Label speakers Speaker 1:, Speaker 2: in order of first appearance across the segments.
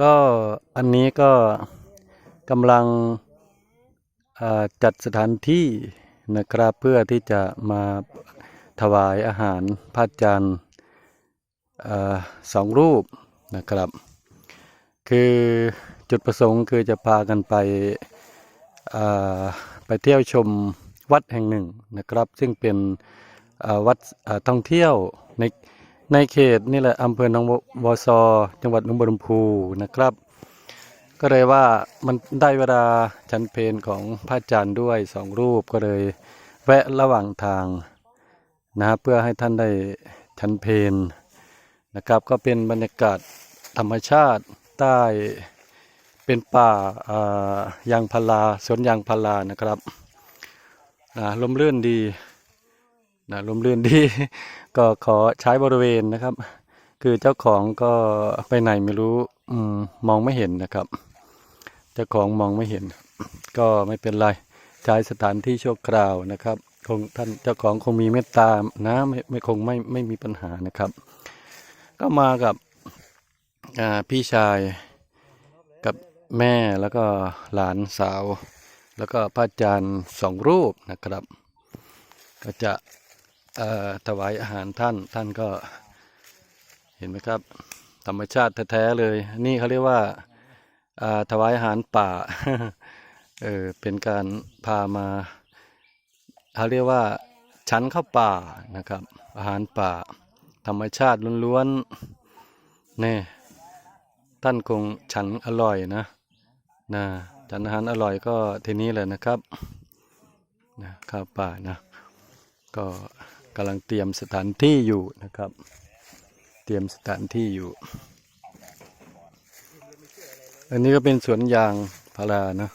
Speaker 1: ก็อันนี้ก็กำลังจัดสถานที่นะครับเพื่อที่จะมาถวายอาหารพระอาจารย์สองรูปนะครับ คือจุดประสงค์คือจะพากันไปไปเที่ยวชมวัดแห่งหนึ่งนะครับ ซึ่งเป็นวัดท่องเที่ยวใน ในเขตนี่แหละอำเภอหนองบัวซอจังหวัดหนองบัวลำพูนะครับ ก็เลยว่ามันได้เวลาฉันเพลของพระอาจารย์ด้วยสองรูปก็เลย แวะระหว่างทางนะเพื่อให้ท่านได้ฉันเพลนะครับก็เป็นบรรยากาศธรรมชาติใต้เป็นป่าอ่ายางพาราสวนยางพารานะครับลมเลื่อนดี นะลมลื่นดี ก็ขอใช้บริเวณนะครับ คือเจ้าของก็ไปไหนไม่รู้อมมองไม่เห็นนะครับ เจ้าของมองไม่เห็น ก็ไม่เป็นไรใช้สถานที่ชั่วคราวนะครับ คงท่านเจ้าของคงมีเมตตานะไม่ไม่คงไม่ไม่มีปัญหานะครับ ก็มากับอ่าพี่ชายกับแม่แล้วก็หลานสาว แล้วก็พระอาจารย์สองรูปนะครับ ก็จะ ถวายอาหารท่านท่านก็เห็นไหมครับ ธรรมชาติแท้ๆเลย นี่เขาเรียกว่าถวายอาหารป่าเออเป็นการพามาเขาเรียกว่าชั้นเข้าป่านะครับ อาหารป่า ธรรมชาติล้วนๆนี่ท่านคงฉันอร่อยนะนะฉันอาหารอร่อยก็ทีนี้แหละนะครับนะข้าวป่านะก็ กำลังเตรียมสถานที่อยู่นะครับ เตรียมสถานที่อยู่ อันนี้ก็เป็นสวนยางพารานะ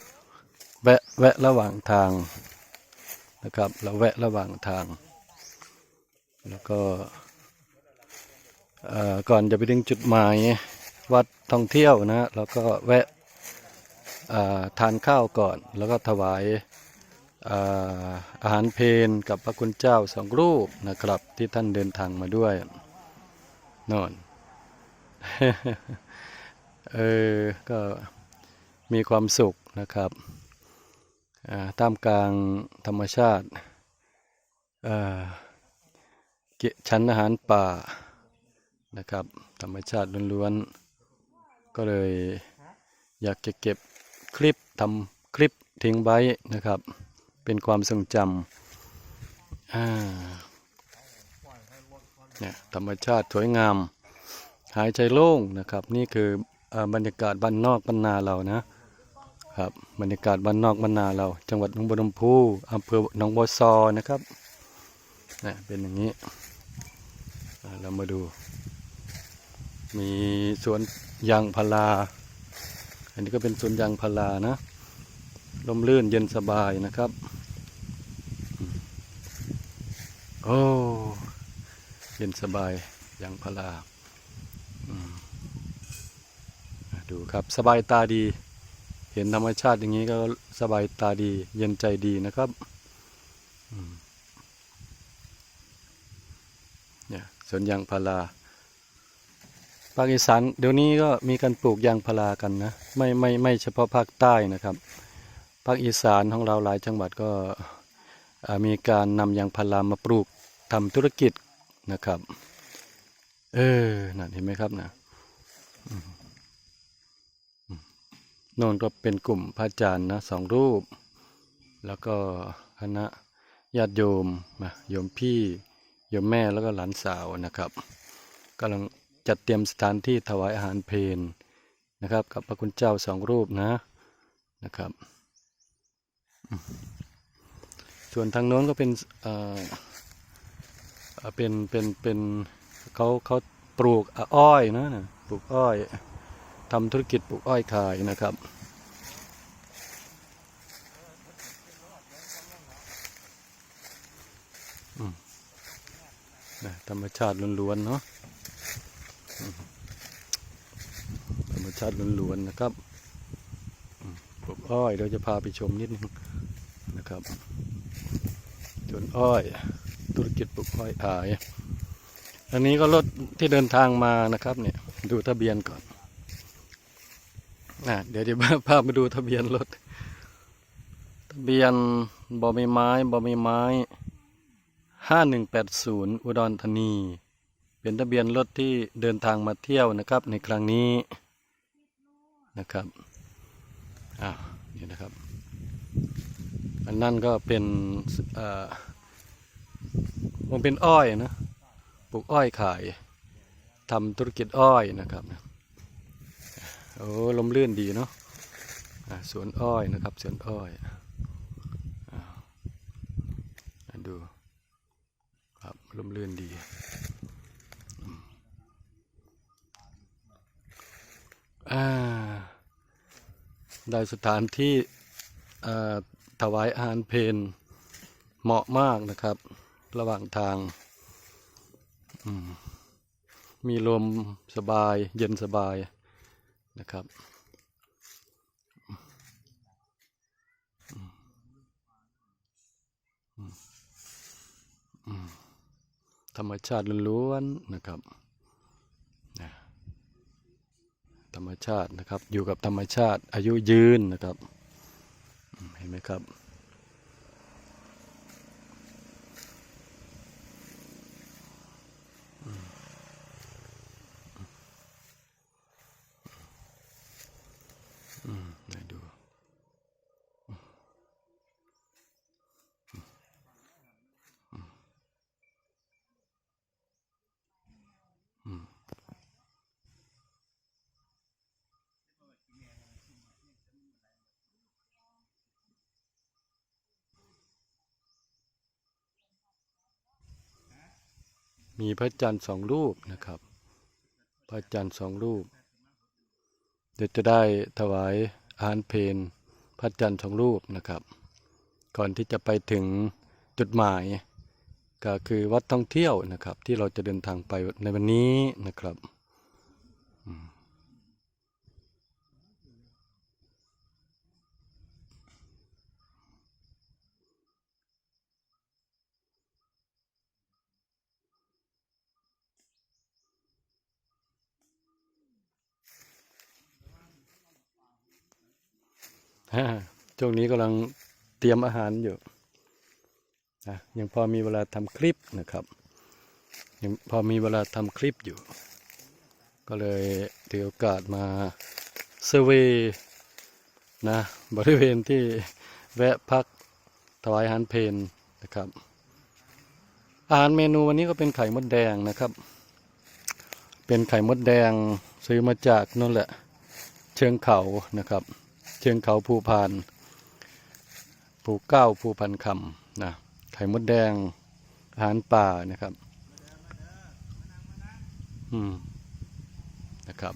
Speaker 1: แวะแวะระหว่างทางนะครับ เราแวะระหว่างทาง แล้วก็ก่อนจะไปถึงจุดหมายวัดท่องเที่ยวนะแล้วก็แวะทานข้าวก่อน แล้วก็ถวาย อาหารเพลกับพระคุณเจ้าสองรูปนะครับ ที่ท่านเดินทางมาด้วยนอนเออก็มีความสุขนะครับอ่าท่ามกลางธรรมชาติาเกชั้นอาหารป่านะครับ ธรรมชาติล้วนๆ ก็เลยอยากจะเก็บคลิปทำคลิปทิ้งไว้นะครับ เป็นความทรงจำเนี่ยธรรมชาติสวยงาม หายใจโล่งนะครับ นี่คืออบรรยากาศบ้านนอกบ้านนาเรานะครับบรรยากาศบ้านนอกบ้านนาเรา จังหวัดหนองบัวลำพูอำเภอหนองบัวซอนะครับนะเป็นอย่างนี้เรามาดู มีสวนยางพาราอันนี้ก็เป็นสวนยางพารานะลมลื่นเย็นสบายนะครับอืม โอ้เย็นสบายยางพาราดูครับสบายตาดี เห็นธรรมชาติอย่างนี้ก็สบายตาดี เย็นใจดีนะครับเนี่ยสวนยางพาราภาคอีสานเดี๋ยวนี้ก็มีการปลูกยางพารากันนะไม่ไม่ไม่เฉพาะภาคใต้นะครับภาคอีสานของเราหลายจังหวัดก็มีการนำยางพารามาปลูก ทำธุรกิจนะครับ เออนั่นเห็นไหมครับนะนนก็เป็นกลุ่มพระอาจารย์นะสองรูป แล้วก็คณะญาติโยมนะโยมพี่โยมแม่แล้วก็หลานสาวนะครับกำลังจัดเตรียมสถานที่ถวายอาหารเพลนะครับ กับพระคุณเจ้าสองรูปนะนะครับ ส่วนทางโน้นก็เป็นเอ่อ เป็นเป็นเป็นเขาเขาปลูกอ้อยนะนะปลูกอ้อยทำธุรกิจปลูกอ้อยขายนะครับธรรมชาติล้วนๆเนาะธรรมชาติล้วนๆนะครับปลูกอ้อยเราจะพาไปชมนิดนึงนะครับสวนอ้อย ธุรกิจปลูกอ้อยขายอันนี้ก็รถที่เดินทางมานะครับเนี่ยดูทะเบียนก่อนอะเดี๋ยวเดี๋ยวพามาดูทะเบียนรถ ทะเบียนบอใบไม้บอใบไม้ห้าหนึ่งแปดศูนย์อุดรธานี เป็นทะเบียนรถที่เดินทางมาเที่ยวนะครับ ในครั้งนี้นะครับอ้าวนี่นะครับ อันนั้นก็เป็นเอ่อ มันเป็นอ้อยนะปลูกอ้อยขายทำธุรกิจอ้อยนะครับโอ้ลมลื่นดีเนาะสวนอ้อยนะครับสวนอ้อยอ่าดูครับลมลื่นดีอ่าได้สถานที่อ่าถวายอาหารเพลเหมาะมากนะครับ ระหว่างทาง มีลมสบายเย็นสบายนะครับ ธรรมชาติล้วนๆนะครับ ธรรมชาตินะครับ อยู่กับธรรมชาติอายุยืนนะครับ เห็นไหมครับ มีพระจันทร์สองรูปนะครับ พระจันทร์สองรูป เดี๋ยวจะได้ถวายอาหารเพลพระจันทร์สองรูปนะครับ ก่อนที่จะไปถึงจุดหมาย ก็คือวัดท่องเที่ยวนะครับ ที่เราจะเดินทางไปในวันนี้นะครับ อืม ช่วงนี้กำลังเตรียมอาหารอยู่นะยังพอมีเวลาทำคลิปนะครับยังพอมีเวลาทำคลิปอยู่ ก็เลยถือโอกาสมาเซเวนะบริเวณที่แวะพักถวายอาหารเพลนะครับ อาหารเมนูวันนี้ก็เป็นไข่มดแดงนะครับ เป็นไข่มดแดงซื้อมาจากนั่นแหละ เชิงเขานะครับ ชิงเขาภูพาน ภูเก้าภูพันคำนะไข่มดแดงอาหารป่านะครับ อืม นะครับ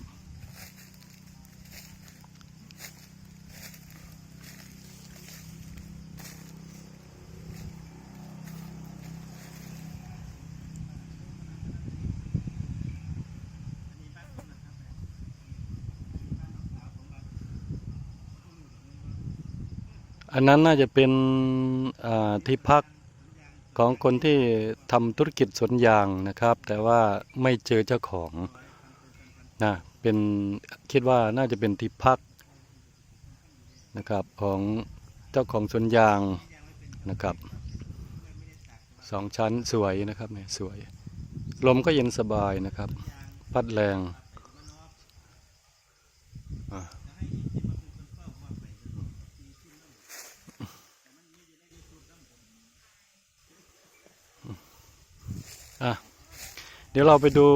Speaker 1: อันนั้นน่าจะเป็นที่พักของคนที่ทำธุรกิจสวนยางนะครับ แต่ว่าไม่เจอเจ้าของนะเป็นคิดว่าน่าจะเป็นที่พักนะครับของเจ้าของสวนยางนะครับสองชั้นสวยนะครับเนี่ยสวย ลมก็เย็นสบายนะครับ พัดแรงอะ อะเดี๋ยวเราไปดู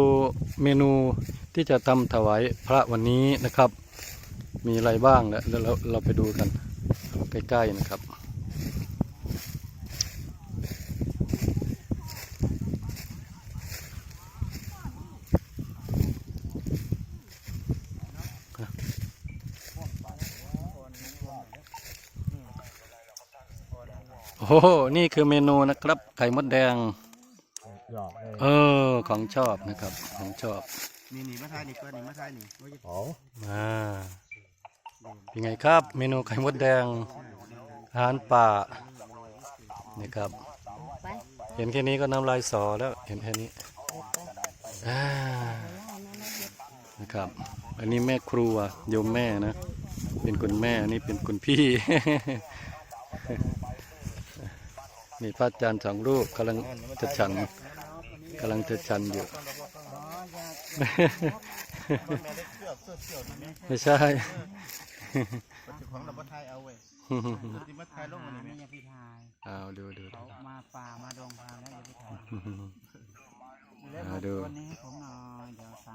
Speaker 1: เมนูที่จะทำถวายพระวันนี้นะครับ มีอะไรบ้างแล้วเราเราไปดูกันใกล้ๆนะครับโอ้โหนี่คือเมนูนะครับ ไข่มดแดง
Speaker 2: หยอกเลย
Speaker 1: เออ ของชอบนะครับ ของชอบ
Speaker 3: นี่นี่มาทายนี่ก็นี่มาทายนี่โอ้ย
Speaker 2: โอ้
Speaker 1: มาเป็นไงครับ เมนูไข่มดแดงอาหารป่านี่ครับ เห็นแค่นี้ก็น้ำลายสอแล้วเห็นแค่นี้อ่านะครับ อันนี้แม่ครัวโยมแม่นะ
Speaker 4: ค
Speaker 1: เป็นคุณแม่นี่เป็นคุณพี่นี่พระอาจารย์สองรูปกำลังจะฉัน กำลังจะฉันอยู่ ไม่ใช่
Speaker 3: ของเราบ่ทายเอาเว้ยสิมาทายลงอันนี้
Speaker 4: นี่อย่าพี่ทาย
Speaker 1: เอาดูดูดู
Speaker 4: เขามาป่ามาดงพาแล้วอย่าพี่ทาย
Speaker 1: เอาดู
Speaker 4: วันนี้ให้ผมหน่อยเดี๋ยว